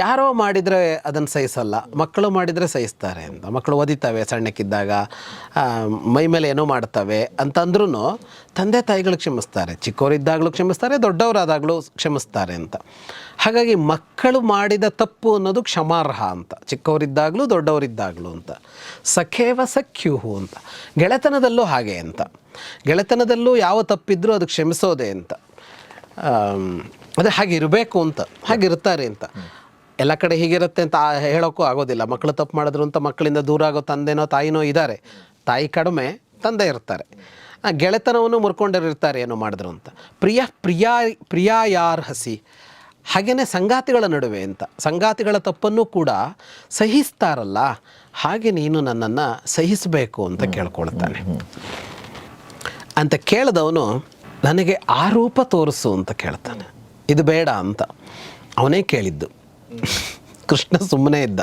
ಯಾರೋ ಮಾಡಿದರೆ ಅದನ್ನು ಸಹಿಸಲ್ಲ, ಮಕ್ಕಳು ಮಾಡಿದರೆ ಸಹಿಸ್ತಾರೆ ಅಂತ. ಮಕ್ಕಳು ಓದಿತವೆ ಸಣ್ಣಕ್ಕಿದ್ದಾಗ ಮೈ ಮೇಲೆ ಏನೋ ಮಾಡ್ತವೆ ಅಂತಂದ್ರೂ ತಂದೆ ತಾಯಿಗಳು ಕ್ಷಮಿಸ್ತಾರೆ ಚಿಕ್ಕವರಿದ್ದಾಗಲೂ ಕ್ಷಮಿಸ್ತಾರೆ, ದೊಡ್ಡವರಾದಾಗಲೂ ಕ್ಷಮಿಸ್ತಾರೆ ಅಂತ. ಹಾಗಾಗಿ ಮಕ್ಕಳು ಮಾಡಿದ ತಪ್ಪು ಅನ್ನೋದು ಕ್ಷಮಾರ್ಹ ಅಂತ ಚಿಕ್ಕವರಿದ್ದಾಗಲೂ ದೊಡ್ಡವರಿದ್ದಾಗಲೂ ಅಂತ. ಸಖೇವ ಸಖ್ಯುಹು ಅಂತ. ಗೆಳೆತನದಲ್ಲೂ ಹಾಗೆ ಅಂತ. ಗೆಳೆತನದಲ್ಲೂ ಯಾವ ತಪ್ಪಿದ್ರೂ ಅದು ಕ್ಷಮಿಸೋದೆ ಅಂತ. ಅದೇ ಹಾಗೆ ಇರಬೇಕು ಅಂತ ಹಾಗೆ ಇರ್ತಾರೆ ಅಂತ. ಎಲ್ಲ ಕಡೆ ಹೀಗಿರುತ್ತೆ ಅಂತ ಹೇಳೋಕ್ಕೂ ಆಗೋದಿಲ್ಲ. ಮಕ್ಕಳು ತಪ್ಪು ಮಾಡಿದ್ರು ಅಂತ ಮಕ್ಕಳಿಂದ ದೂರ ಆಗೋ ತಂದೆನೋ ತಾಯಿನೋ ಇದ್ದಾರೆ. ತಾಯಿ ಕಡಿಮೆ ತಂದೆ ಇರ್ತಾರೆ. ಗೆಳೆತನವನ್ನು ಮುರ್ಕೊಂಡಿರ್ತಾರೆ ಏನೋ ಮಾಡಿದ್ರು ಅಂತ. ಪ್ರಿಯ ಪ್ರಿಯಾ ಹಸಿ? ಹಾಗೆಯೇ ಸಂಗಾತಿಗಳ ನಡುವೆ ಅಂತ. ಸಂಗಾತಿಗಳ ತಪ್ಪನ್ನು ಕೂಡ ಸಹಿಸ್ತಾರಲ್ಲ. ಹಾಗೆ ನೀನು ನನ್ನನ್ನು ಸಹಿಸಬೇಕು ಅಂತ ಕೇಳ್ಕೊಳ್ತಾನೆ. ಅಂತ ಕೇಳಿದವನು ನನಗೆ ಆ ರೂಪ ತೋರಿಸು ಅಂತ ಕೇಳ್ತಾನೆ. ಇದು ಬೇಡ ಅಂತ. ಅವನೇ ಕೇಳಿದ್ದು. ಕೃಷ್ಣ ಸುಮ್ಮನೆ ಇದ್ದ.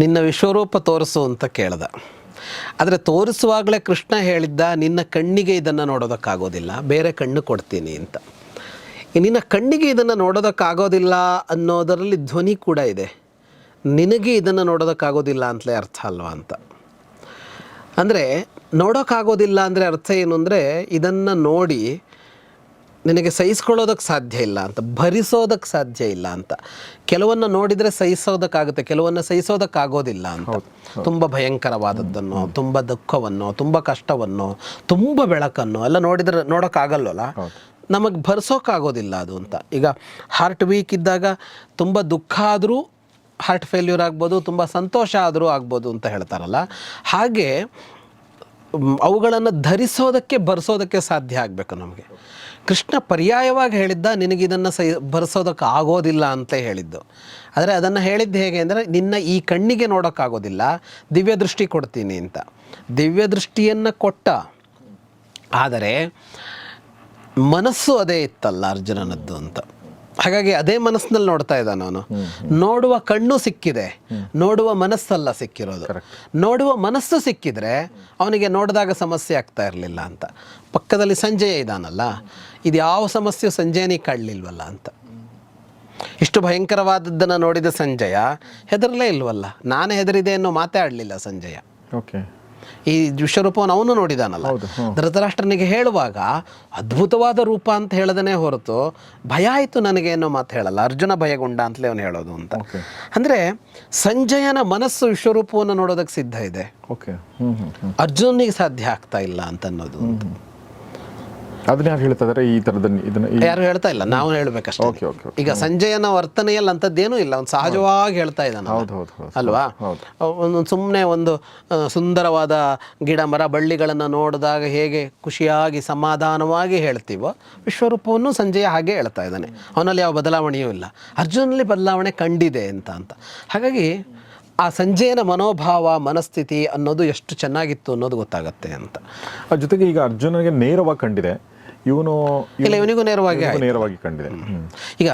ನಿನ್ನ ವಿಶ್ವರೂಪ ತೋರಿಸು ಅಂತ ಕೇಳ್ದ. ಆದರೆ ತೋರಿಸುವಾಗಲೇ ಕೃಷ್ಣ ಹೇಳಿದ್ದ, ನಿನ್ನ ಕಣ್ಣಿಗೆ ಇದನ್ನು ನೋಡೋದಕ್ಕಾಗೋದಿಲ್ಲ, ಬೇರೆ ಕಣ್ಣು ಕೊಡ್ತೀನಿ ಅಂತ. ನಿನ್ನ ಕಣ್ಣಿಗೆ ಇದನ್ನು ನೋಡೋದಕ್ಕಾಗೋದಿಲ್ಲ ಅನ್ನೋದರಲ್ಲಿ ಧ್ವನಿ ಕೂಡ ಇದೆ. ನಿನಗೆ ಇದನ್ನು ನೋಡೋದಕ್ಕಾಗೋದಿಲ್ಲ ಅಂತಲೇ ಅರ್ಥ ಅಲ್ವಾ ಅಂತ. ಅಂದರೆ ನೋಡೋಕ್ಕಾಗೋದಿಲ್ಲ ಅಂದರೆ ಅರ್ಥ ಏನು ಅಂದರೆ ಇದನ್ನು ನೋಡಿ ನಿನಗೆ ಸಹಿಸ್ಕೊಳ್ಳೋದಕ್ಕೆ ಸಾಧ್ಯ ಇಲ್ಲ ಅಂತ ಭರಿಸೋದಕ್ಕೆ ಸಾಧ್ಯ ಇಲ್ಲ ಅಂತ. ಕೆಲವನ್ನು ನೋಡಿದರೆ ಸಹಿಸೋದಕ್ಕಾಗುತ್ತೆ ಕೆಲವನ್ನು ಸಹಿಸೋದಕ್ಕಾಗೋದಿಲ್ಲ ಅಂತ. ತುಂಬ ಭಯಂಕರವಾದದ್ದನ್ನು ತುಂಬ ದುಃಖವನ್ನು ತುಂಬ ಕಷ್ಟವನ್ನು ತುಂಬ ಬೆಳಕನ್ನು ಎಲ್ಲ ನೋಡಿದರೆ ನೋಡೋಕ್ಕಾಗಲ್ವಲ್ಲ ನಮಗೆ ಭರಿಸೋಕ್ಕಾಗೋದಿಲ್ಲ ಅದು ಅಂತ. ಈಗ ಹಾರ್ಟ್ ವೀಕ್ ಇದ್ದಾಗ ತುಂಬ ದುಃಖ ಆದರೂ ಹಾರ್ಟ್ ಫೇಲ್ಯೂರ್ ಆಗ್ಬೋದು ತುಂಬ ಸಂತೋಷ ಆದರೂ ಆಗ್ಬೋದು ಅಂತ ಹೇಳ್ತಾರಲ್ಲ. ಹಾಗೆ ಅವುಗಳನ್ನು ಧರಿಸೋದಕ್ಕೆ, ಬರೆಸೋದಕ್ಕೆ ಸಾಧ್ಯ ಆಗಬೇಕು ನಮಗೆ. ಕೃಷ್ಣ ಪರ್ಯಾಯವಾಗಿ ಹೇಳಿದ್ದ ನಿನಗಿದನ್ನು ಸೈ, ಬರೆಸೋದಕ್ಕೆ ಆಗೋದಿಲ್ಲ ಅಂತ ಹೇಳಿದ್ದು. ಆದರೆ ಅದನ್ನು ಹೇಳಿದ್ದು ಹೇಗೆ ಅಂದರೆ, ನಿನ್ನ ಈ ಕಣ್ಣಿಗೆ ನೋಡೋಕ್ಕಾಗೋದಿಲ್ಲ ದಿವ್ಯ ದೃಷ್ಟಿ ಕೊಡ್ತೀನಿ ಅಂತ. ದಿವ್ಯ ದೃಷ್ಟಿಯನ್ನು ಕೊಟ್ಟ. ಆದರೆ ಮನಸ್ಸು ಅದೇ ಇತ್ತಲ್ಲ ಅರ್ಜುನನದ್ದು ಅಂತ. ಹಾಗಾಗಿ ಅದೇ ಮನಸ್ಸಿನಲ್ಲಿ ನೋಡ್ತಾ ಇದ್ದಾನ ಅವನು ನೋಡುವ ಕಣ್ಣು ಸಿಕ್ಕಿದೆ ನೋಡುವ ಮನಸ್ಸಲ್ಲ ಸಿಕ್ಕಿರೋದು. ನೋಡುವ ಮನಸ್ಸು ಸಿಕ್ಕಿದ್ರೆ ಅವನಿಗೆ ನೋಡಿದಾಗ ಸಮಸ್ಯೆ ಆಗ್ತಾ ಇರಲಿಲ್ಲ ಅಂತ. ಪಕ್ಕದಲ್ಲಿ ಸಂಜಯ ಇದ್ದಾನಲ್ಲ ಇದು ಯಾವ ಸಮಸ್ಯೆ ಸಂಜಯನೇ ಕಾಡಲಿಲ್ವಲ್ಲ ಅಂತ. ಇಷ್ಟು ಭಯಂಕರವಾದದ್ದನ್ನು ನೋಡಿದ ಸಂಜಯ ಹೆದರಲೇ ಇಲ್ವಲ್ಲ. ನಾನು ಹೆದರಿದೆ ಅನ್ನೋ ಮಾತೇ ಆಡಲಿಲ್ಲ ಸಂಜಯ. ಓಕೆ ಈ ವಿಶ್ವರೂಪವನ್ನು ಅವನು ನೋಡಿದಾನಲ್ಲ. ಧೃತರಾಷ್ಟ್ರನಿಗೆ ಹೇಳುವಾಗ ಅದ್ಭುತವಾದ ರೂಪ ಅಂತ ಹೇಳದನೇ ಹೊರತು ಭಯ ಆಯಿತು ನನಗೆ ಅನ್ನೋ ಮಾತು ಹೇಳಲ್ಲ. ಅರ್ಜುನ ಭಯಗೊಂಡ ಅಂತಲೇ ಅವನು ಹೇಳೋದು ಅಂತ. ಅಂದರೆ ಸಂಜಯನ ಮನಸ್ಸು ವಿಶ್ವರೂಪವನ್ನು ನೋಡೋದಕ್ಕೆ ಸಿದ್ಧ ಇದೆ. ಅರ್ಜುನಿಗೆ ಸಾಧ್ಯ ಆಗ್ತಾ ಇಲ್ಲ ಅಂತ ಅನ್ನೋದು. ಅದನ್ನ ಯಾರು ಹೇಳ್ತಾ ಈ ಥರದ ಇದನ್ನ ಯಾರು ಹೇಳ್ತಾ ಇಲ್ಲ ನಾವು ಹೇಳ್ಬೇಕಷ್ಟೇ. ಓಕೆ ಓಕೆ ಓಕೆ ಈಗ ಸಂಜಯನ ವರ್ತನೆಯಲ್ಲಿ ಅಂತದ್ದೇನು ಇಲ್ಲ ಒಂದು ಸಹಜವಾಗಿ ಹೇಳ್ತಾ ಇದ್ದಾನೆ ಹೌದು ಹೌದು ಹೌದು. ಅಲ್ವಾ? ಒಂದು ಸುಮ್ಮನೆ ಒಂದು ಸುಂದರವಾದ ಗಿಡ ಮರ ಬಳ್ಳಿಗಳನ್ನು ನೋಡಿದಾಗ ಹೇಗೆ ಖುಷಿಯಾಗಿ ಸಮಾಧಾನವಾಗಿ ಹೇಳ್ತೀವೋ ವಿಶ್ವರೂಪವನ್ನು ಸಂಜಯ ಹಾಗೆ ಹೇಳ್ತಾ ಇದ್ದಾನೆ. ಅವನಲ್ಲಿ ಯಾವ ಬದಲಾವಣೆಯೂ ಇಲ್ಲ. ಅರ್ಜುನಲ್ಲಿ ಬದಲಾವಣೆ ಕಂಡಿದೆ ಅಂತ ಅಂತ. ಹಾಗಾಗಿ ಆ ಸಂಜೆಯನ ಮನೋಭಾವ ಮನಸ್ಥಿತಿ ಅನ್ನೋದು ಎಷ್ಟು ಚೆನ್ನಾಗಿತ್ತು ಅನ್ನೋದು ಗೊತ್ತಾಗತ್ತೆ ಅಂತ. ಜೊತೆಗೆ ಈಗ ಅರ್ಜುನನಿಗೆ ನೇರವಾಗಿ ಕಂಡಿದೆ. ಇವನು ಇಲ್ಲ ಇವನಿಗೂ ನೇರವಾಗಿ ನೇರವಾಗಿ ಕಂಡಿದೆ. ಈಗ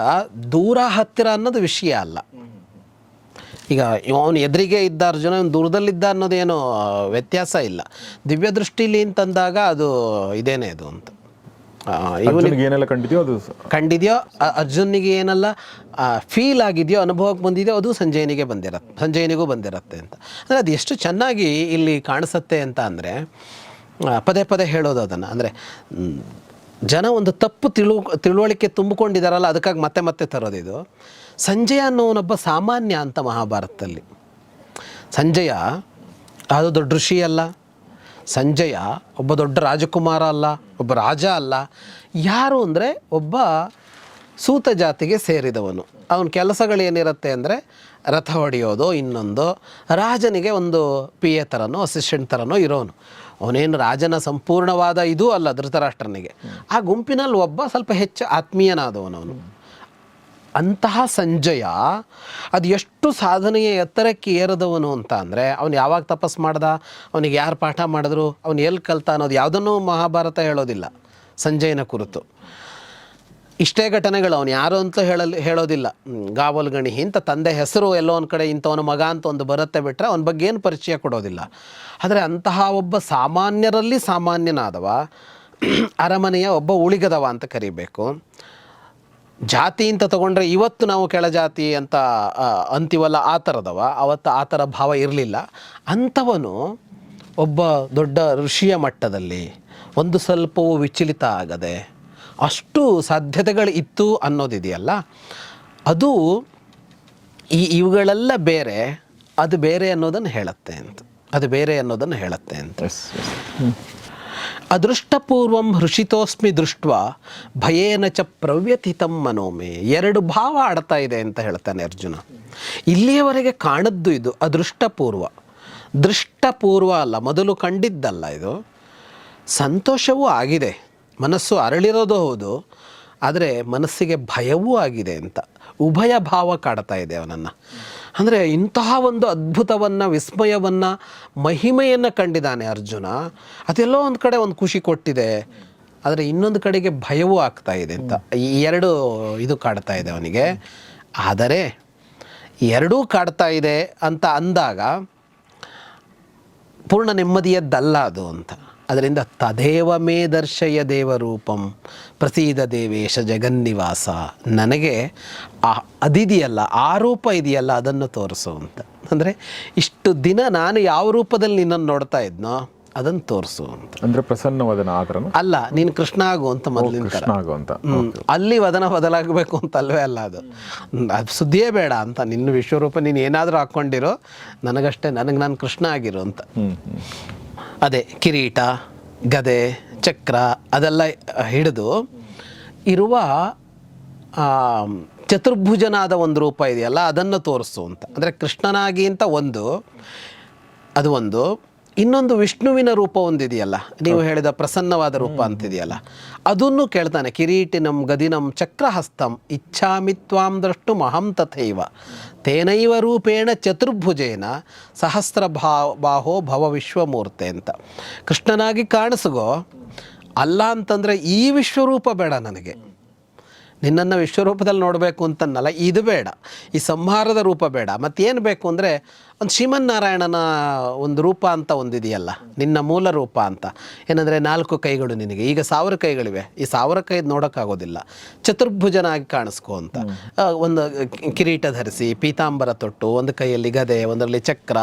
ದೂರ ಹತ್ತಿರ ಅನ್ನೋದು ವಿಷಯ ಅಲ್ಲ. ಈಗ ಅವನು ಎದುರಿಗೆ ಇದ್ದ ಅರ್ಜುನ ಇವನು ದೂರದಲ್ಲಿದ್ದ ಅನ್ನೋದೇನು ವ್ಯತ್ಯಾಸ ಇಲ್ಲ. ದಿವ್ಯ ದೃಷ್ಟಿಲಿ ಅಂತಂದಾಗ ಅದು ಇದೇನೇ ಅದು ಅಂತ. ಇವನಿಗೆ ಏನೆಲ್ಲ ಕಂಡಿದೆಯೋ ಅದು ಕಂಡಿದೆಯೋ ಅರ್ಜುನಿಗೆ ಏನೆಲ್ಲ ಫೀಲ್ ಆಗಿದೆಯೋ ಅನುಭವಕ್ಕೆ ಬಂದಿದೆಯೋ ಅದು ಸಂಜಯನಿಗೆ ಬಂದಿರತ್ತೆ ಸಂಜಯನಿಗೂ ಬಂದಿರತ್ತೆ ಅಂತ. ಅಂದರೆ ಅದು ಎಷ್ಟು ಚೆನ್ನಾಗಿ ಇಲ್ಲಿ ಕಾಣಿಸುತ್ತೆ ಅಂತ ಅಂದರೆ ಪದೇ ಪದೇ ಹೇಳೋದು ಅದನ್ನು. ಅಂದರೆ ಜನ ಒಂದು ತಪ್ಪು ತಿಳು ತಿಳುವಳಿಕೆ ತುಂಬಿಕೊಂಡಿದ್ದಾರಲ್ಲ ಅದಕ್ಕಾಗಿ ಮತ್ತೆ ಮತ್ತೆ ತರೋದಿದು ಸಂಜಯ ಅನ್ನೋನೊಬ್ಬ ಸಾಮಾನ್ಯ ಅಂತ ಮಹಾಭಾರತದಲ್ಲಿ. ಸಂಜಯ ಅದು ದೊಡ್ಡ ಋಷಿ ಅಲ್ಲ, ಸಂಜಯ ಒಬ್ಬ ದೊಡ್ಡ ರಾಜಕುಮಾರ ಅಲ್ಲ, ಒಬ್ಬ ರಾಜ ಅಲ್ಲ, ಯಾರು ಅಂದರೆ ಒಬ್ಬ ಸೂತ ಜಾತಿಗೆ ಸೇರಿದವನು. ಅವನ ಕೆಲಸಗಳೇನಿರುತ್ತೆ ಅಂದರೆ ರಥ ಹೊಡೆಯೋದು, ಇನ್ನೊಂದು ರಾಜನಿಗೆ ಒಂದು ಪಿ ಎ ಥರನೋ ಅಸಿಸ್ಟೆಂಟ್ ಥರನೋ ಇರೋನು. ಅವನೇನು ರಾಜನ ಸಂಪೂರ್ಣವಾದ ಇದೂ ಅಲ್ಲ, ಧೃತರಾಷ್ಟ್ರನಿಗೆ. ಆ ಗುಂಪಿನಲ್ಲಿ ಒಬ್ಬ ಸ್ವಲ್ಪ ಹೆಚ್ಚು ಆತ್ಮೀಯನಾದವನು ಅವನು ಅಂತಹ ಸಂಜಯ ಅದು ಎಷ್ಟು ಸಾಧನೆಯ ಎತ್ತರಕ್ಕೆ ಏರದವನು ಅಂತ ಅಂದರೆ, ಅವನು ಯಾವಾಗ ತಪಸ್ ಮಾಡ್ದ, ಅವನಿಗೆ ಯಾರು ಪಾಠ ಮಾಡಿದ್ರು, ಅವನು ಎಲ್ಲಿ ಕಲ್ತ ಅನ್ನೋದು ಯಾವುದನ್ನೂ ಮಹಾಭಾರತ ಹೇಳೋದಿಲ್ಲ, ಸಂಜಯನ ಕುರಿತು. ಇಷ್ಟೇ ಘಟನೆಗಳು ಅವನು ಯಾರು ಅಂತ ಹೇಳಲು, ಹೇಳೋದಿಲ್ಲ. ಗಾವಲ್ ಗಣಿ ಇಂಥ ತಂದೆ ಹೆಸರು ಎಲ್ಲೋ ಒಂದು ಕಡೆ ಇಂಥವನ ಮಗ ಅಂತ ಒಂದು ಬರುತ್ತೆ ಬಿಟ್ಟರೆ ಅವನ ಬಗ್ಗೆ ಏನು ಪರಿಚಯ ಕೊಡೋದಿಲ್ಲ. ಆದರೆ ಅಂತಹ ಒಬ್ಬ ಸಾಮಾನ್ಯರಲ್ಲಿ ಸಾಮಾನ್ಯನಾದವ, ಅರಮನೆಯ ಒಬ್ಬ ಉಳಿಗದವ ಅಂತ ಕರಿಬೇಕು. ಜಾತಿ ಅಂತ ತಗೊಂಡ್ರೆ ಇವತ್ತು ನಾವು ಕೆಳಜಾತಿ ಅಂತ ಅಂತೀವಲ್ಲ ಆ ಥರದವ. ಅವತ್ತು ಆ ಥರ ಭಾವ ಇರಲಿಲ್ಲ. ಅಂಥವನು ಒಬ್ಬ ದೊಡ್ಡ ಋಷಿಯ ಮಟ್ಟದಲ್ಲಿ ಒಂದು ಸ್ವಲ್ಪವೂ ವಿಚಲಿತ ಆಗದೆ ಅಷ್ಟು ಸಾಧ್ಯತೆಗಳು ಇತ್ತು ಅನ್ನೋದಿದೆಯಲ್ಲ? ಅದು ಈ ಇವುಗಳೆಲ್ಲ ಬೇರೆ ಅದು ಬೇರೆ ಅನ್ನೋದನ್ನು ಹೇಳುತ್ತೆ ಅಂತ. ಅದು ಬೇರೆ ಅನ್ನೋದನ್ನು ಹೇಳುತ್ತೆ ಅಂತ. ಅದೃಷ್ಟಪೂರ್ವಂ ಹೃಷಿತೋಸ್ಮಿ ದೃಷ್ಟ ಭಯೇನ ಚ ಪ್ರವ್ಯಥಿತಂ ಮನೋಮೆ. ಎರಡು ಭಾವ ಆಡ್ತಾ ಇದೆ ಅಂತ ಹೇಳ್ತಾನೆ ಅರ್ಜುನ. ಇಲ್ಲಿಯವರೆಗೆ ಕಾಣದ್ದು ಇದು ಅದೃಷ್ಟಪೂರ್ವ. ದೃಷ್ಟಪೂರ್ವ ಅಲ್ಲ ಮೊದಲು ಕಂಡಿದ್ದಲ್ಲ ಇದು. ಸಂತೋಷವೂ ಆಗಿದೆ. ಮನಸ್ಸು ಅರಳಿರೋದು ಹೌದು, ಆದರೆ ಮನಸ್ಸಿಗೆ ಭಯವೂ ಆಗಿದೆ ಅಂತ. ಉಭಯ ಭಾವ ಕಾಡ್ತಾ ಇದೆ ಅವನನ್ನು. ಅಂದರೆ ಇಂತಹ ಒಂದು ಅದ್ಭುತವನ್ನು, ವಿಸ್ಮಯವನ್ನು, ಮಹಿಮೆಯನ್ನು ಕಂಡಿದ್ದಾನೆ ಅರ್ಜುನ. ಅದೆಲ್ಲೋ ಒಂದು ಕಡೆ ಒಂದು ಖುಷಿ ಕೊಟ್ಟಿದೆ, ಆದರೆ ಇನ್ನೊಂದು ಕಡೆಗೆ ಭಯವೂ ಆಗ್ತಾ ಇದೆ ಅಂತ. ಈ ಎರಡು ಇದು ಕಾಡ್ತಾ ಇದೆ ಅವನಿಗೆ. ಆದರೆ ಎರಡೂ ಕಾಡ್ತಾ ಇದೆ ಅಂತ ಅಂದಾಗ ಪೂರ್ಣ ನೆಮ್ಮದಿಯದ್ದಲ್ಲ ಅದು ಅಂತ. ಅದರಿಂದ ತದೇವ ಮೇ ದರ್ಶಯ ದೇವರೂಪಂ ಪ್ರಸೀದ ದೇವೇಶ ಜಗನ್ನಿವಾಸ. ನನಗೆ ಆ ಅದಿದೆಯಲ್ಲ ಆ ರೂಪ ಇದೆಯಲ್ಲ ಅದನ್ನು ತೋರಿಸು ಅಂತ. ಅಂದರೆ ಇಷ್ಟು ದಿನ ನಾನು ಯಾವ ರೂಪದಲ್ಲಿ ನಿನ್ನನ್ನು ನೋಡ್ತಾ ಇದ್ನೋ ಅದನ್ನು ತೋರಿಸು ಅಂತ. ಅಂದ್ರೆ ಪ್ರಸನ್ನವದನ ಆ ಥರನೂ ಅಲ್ಲ ನೀನು ಕೃಷ್ಣ ಆಗು ಅಂತ ಮೊದಲಿನ ಕೃಷ್ಣ ಹ್ಮ್. ಅಲ್ಲಿ ವದನ ಬದಲಾಗಬೇಕು ಅಂತ ಅಲ್ವೇ ಅಲ್ಲ ಅದು. ಅದು ಸುದ್ದಿಯೇ ಬೇಡ ಅಂತ. ನಿನ್ನ ವಿಶ್ವರೂಪ ನೀನು ಏನಾದರೂ ಹಾಕ್ಕೊಂಡಿರೋ ನನಗಷ್ಟೇ ನನಗೆ ನಾನು ಕೃಷ್ಣ ಆಗಿರು ಅಂತ. ಅದೇ ಕಿರೀಟ, ಗದೆ, ಚಕ್ರ ಅದೆಲ್ಲ ಹಿಡಿದು ಇರುವ ಚತುರ್ಭುಜನಾದ ಒಂದು ರೂಪ ಇದೆಯಲ್ಲ, ಅದನ್ನು ತೋರಿಸು ಅಂತ. ಅಂದರೆ ಕೃಷ್ಣನಾಗಿ ಅಂತ ಒಂದು, ಅದು ಒಂದು. ಇನ್ನೊಂದು ವಿಷ್ಣುವಿನ ರೂಪ ಒಂದಿದೆಯಲ್ಲ? ನೀವು ಹೇಳಿದ ಪ್ರಸನ್ನವಾದ ರೂಪ ಅಂತಿದೆಯಲ್ಲ? ಅದನ್ನು ಕೇಳ್ತಾನೆ ಕಿರೀಟಿನಂ ಗದಿನಂ ಚಕ್ರಹಸ್ತಂ ಇಚ್ಛಾಮಿತ್ವಾಂ ದ್ರಷ್ಟು ಮಹಂ ತಥೈವ. ತೇನೈವ ರೂಪೇಣ ಚತುರ್ಭುಜೇನ ಸಹಸ್ರ ಭಾ ಬಾಹೋ ಭವ ವಿಶ್ವಮೂರ್ತೆ ಅಂತ. ಕೃಷ್ಣನಾಗಿ ಕಾಣಿಸ್ಗೋ ಅಲ್ಲ ಅಂತಂದರೆ ಈ ವಿಶ್ವರೂಪ ಬೇಡ ನನಗೆ. ನಿನ್ನನ್ನು ವಿಶ್ವರೂಪದಲ್ಲಿ ನೋಡಬೇಕು ಅಂತನ್ನಲ್ಲ ಇದು ಬೇಡ. ಈ ಸಂಹಾರದ ರೂಪ ಬೇಡ. ಮತ್ತೇನು ಬೇಕು ಅಂದರೆ ಒಂದು ಶ್ರೀಮನ್ನಾರಾಯಣನ ಒಂದು ರೂಪ ಅಂತ ಒಂದಿದೆಯಲ್ಲ ನಿನ್ನ ಮೂಲ ರೂಪ ಅಂತ. ಏನಂದರೆ ನಾಲ್ಕು ಕೈಗಳು ನಿನಗೆ. ಈಗ ಸಾವಿರ ಕೈಗಳಿವೆ. ಈ ಸಾವಿರ ಕೈ ನೋಡೋಕ್ಕಾಗೋದಿಲ್ಲ. ಚತುರ್ಭುಜನಾಗಿ ಕಾಣಿಸ್ಕೊ ಅಂತ. ಒಂದು ಕಿರೀಟ ಧರಿಸಿ ಪೀತಾಂಬರ ತೊಟ್ಟು ಒಂದು ಕೈಯಲ್ಲಿ ಗದೆ ಒಂದರಲ್ಲಿ ಚಕ್ರ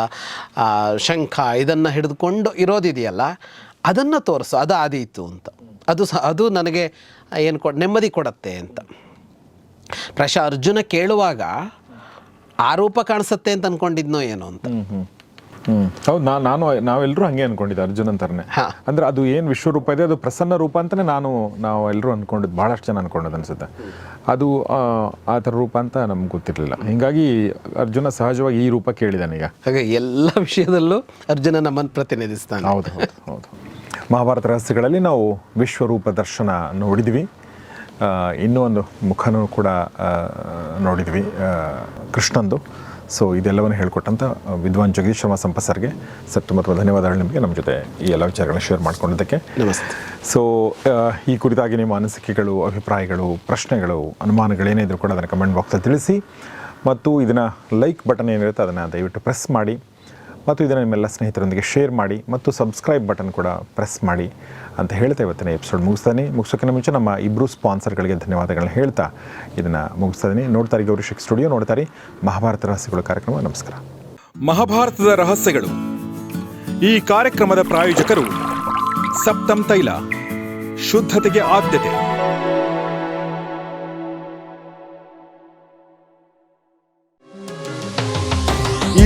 ಶಂಖ ಇದನ್ನು ಹಿಡಿದುಕೊಂಡು ಇರೋದಿದೆಯಲ್ಲ ಅದನ್ನು ತೋರಿಸು. ಅದು ಆದೀತು ಅಂತ. ಅದು ಸಹ ಅದು ನನಗೆ ಏನು ಕೊ ನೆಮ್ಮದಿ ಕೊಡತ್ತೆ ಅಂತ. ಪ್ರಶ ಅರ್ಜುನ ಕೇಳುವಾಗ ಆರೋಪ ರೂಪ ಕಾಣಿಸುತ್ತೆ ಅಂತ ಅನ್ಕೊಂಡಿದ್ನೋ ಏನೋ ಅಂತ. ಹೌದು ನಾ ನಾನು ನಾವೆಲ್ಲರೂ ಹಂಗೆ ಅನ್ಕೊಂಡಿದ್ದೆ ಅರ್ಜುನ್ ತರನೇ ಅಂದ್ರೆ ಅದು ಏನು ವಿಶ್ವರೂಪ ಇದೆ ಅದು ಪ್ರಸನ್ನ ರೂಪ ಅಂತಾನೆ ನಾನು ನಾವು ಎಲ್ಲರೂ ಅನ್ಕೊಂಡಿದ್ದು ಭಾಳಷ್ಟು ಜನ ಅನ್ಕೊಂಡದ್ದು ಅನ್ಸುತ್ತೆ. ಅದು ಆ, ಥರ ರೂಪ ಅಂತ ನಮ್ಗೆ ಗೊತ್ತಿರಲಿಲ್ಲ. ಹಿಂಗಾಗಿ ಅರ್ಜುನ ಸಹಜವಾಗಿ ಈ ರೂಪ ಕೇಳಿದಾನೀಗ ಹಾಗೆ ಎಲ್ಲ ವಿಷಯದಲ್ಲೂ ಅರ್ಜುನ ನಮ್ಮನ್ನು ಪ್ರತಿನಿಧಿಸ್ತಾನೆ. ಹೌದು ಹೌದು ಹೌದು. ಮಹಾಭಾರತ ರಹಸ್ಯಗಳಲ್ಲಿ ನಾವು ವಿಶ್ವರೂಪ ದರ್ಶನ ನೋಡಿದ್ವಿ. ಇನ್ನೂ ಒಂದು ಮುಖನೂ ಕೂಡ ನೋಡಿದ್ವಿ ಕೃಷ್ಣಂದು. ಸೊ ಇದೆಲ್ಲವನ್ನು ಹೇಳ್ಕೊಟ್ಟಂಥ ವಿದ್ವಾನ್ ಜಗದೀಶ್ ಶರ್ಮಾ ಸಂಪ ಸರ್ಗೆ ಸರ್ ತುಂಬ ತುಂಬ ಧನ್ಯವಾದಗಳು ನಿಮಗೆ ನಮ್ಮ ಜೊತೆ ಈ ಎಲ್ಲ ವಿಚಾರಗಳನ್ನ ಶೇರ್ ಮಾಡ್ಕೊಂಡಿದ್ದಕ್ಕೆ. ನಮಸ್ತೆ. ಸೊ ಈ ಕುರಿತಾಗಿ ನಿಮ್ಮ ಅನಿಸಿಕೆಗಳು ಅಭಿಪ್ರಾಯಗಳು ಪ್ರಶ್ನೆಗಳು ಅನುಮಾನಗಳೇನೇ ಇದ್ರೂ ಕೂಡ ಅದನ್ನು ಕಮೆಂಟ್ ಬಾಕ್ಸಲ್ಲಿ ತಿಳಿಸಿ. ಮತ್ತು ಇದನ್ನು ಲೈಕ್ ಬಟನ್ ಏನಿರುತ್ತೆ ಅದನ್ನು ದಯವಿಟ್ಟು ಪ್ರೆಸ್ ಮಾಡಿ. ಮತ್ತು ಇದನ್ನು ನಿಮ್ಮೆಲ್ಲ ಸ್ನೇಹಿತರೊಂದಿಗೆ ಶೇರ್ ಮಾಡಿ ಮತ್ತು ಸಬ್ಸ್ಕ್ರೈಬ್ ಬಟನ್ ಕೂಡ ಪ್ರೆಸ್ ಮಾಡಿ ಅಂತ ಹೇಳ್ತಾ ಇವತ್ತಿನ ಎಪಿಸೋಡ್ ಮುಗಿಸ್ತಾನೆ. ಮುಗಿಸೋಕ್ಕಿಂತ ಮುಂಚೆ ನಮ್ಮ ಇಬ್ಬರು ಸ್ಪಾನ್ಸರ್ಗಳಿಗೆ ಧನ್ಯವಾದಗಳನ್ನ ಹೇಳ್ತಾ ಇದನ್ನು ಮುಗಿಸ್ತಾ ಇದ್ದೀನಿ ನೋಡ್ತಾರೆ ಗೌರಿಶಿಕ್ ಸ್ಟುಡಿಯೋ ನೋಡ್ತಾರೆ ಮಹಾಭಾರತ ರಹಸ್ಯಗಳು ಕಾರ್ಯಕ್ರಮ. ನಮಸ್ಕಾರ. ಮಹಾಭಾರತದ ರಹಸ್ಯಗಳು. ಈ ಕಾರ್ಯಕ್ರಮದ ಪ್ರಾಯೋಜಕರು ಸಪ್ತಂ ತೈಲ, ಶುದ್ಧತೆಗೆ ಆದ್ಯತೆ.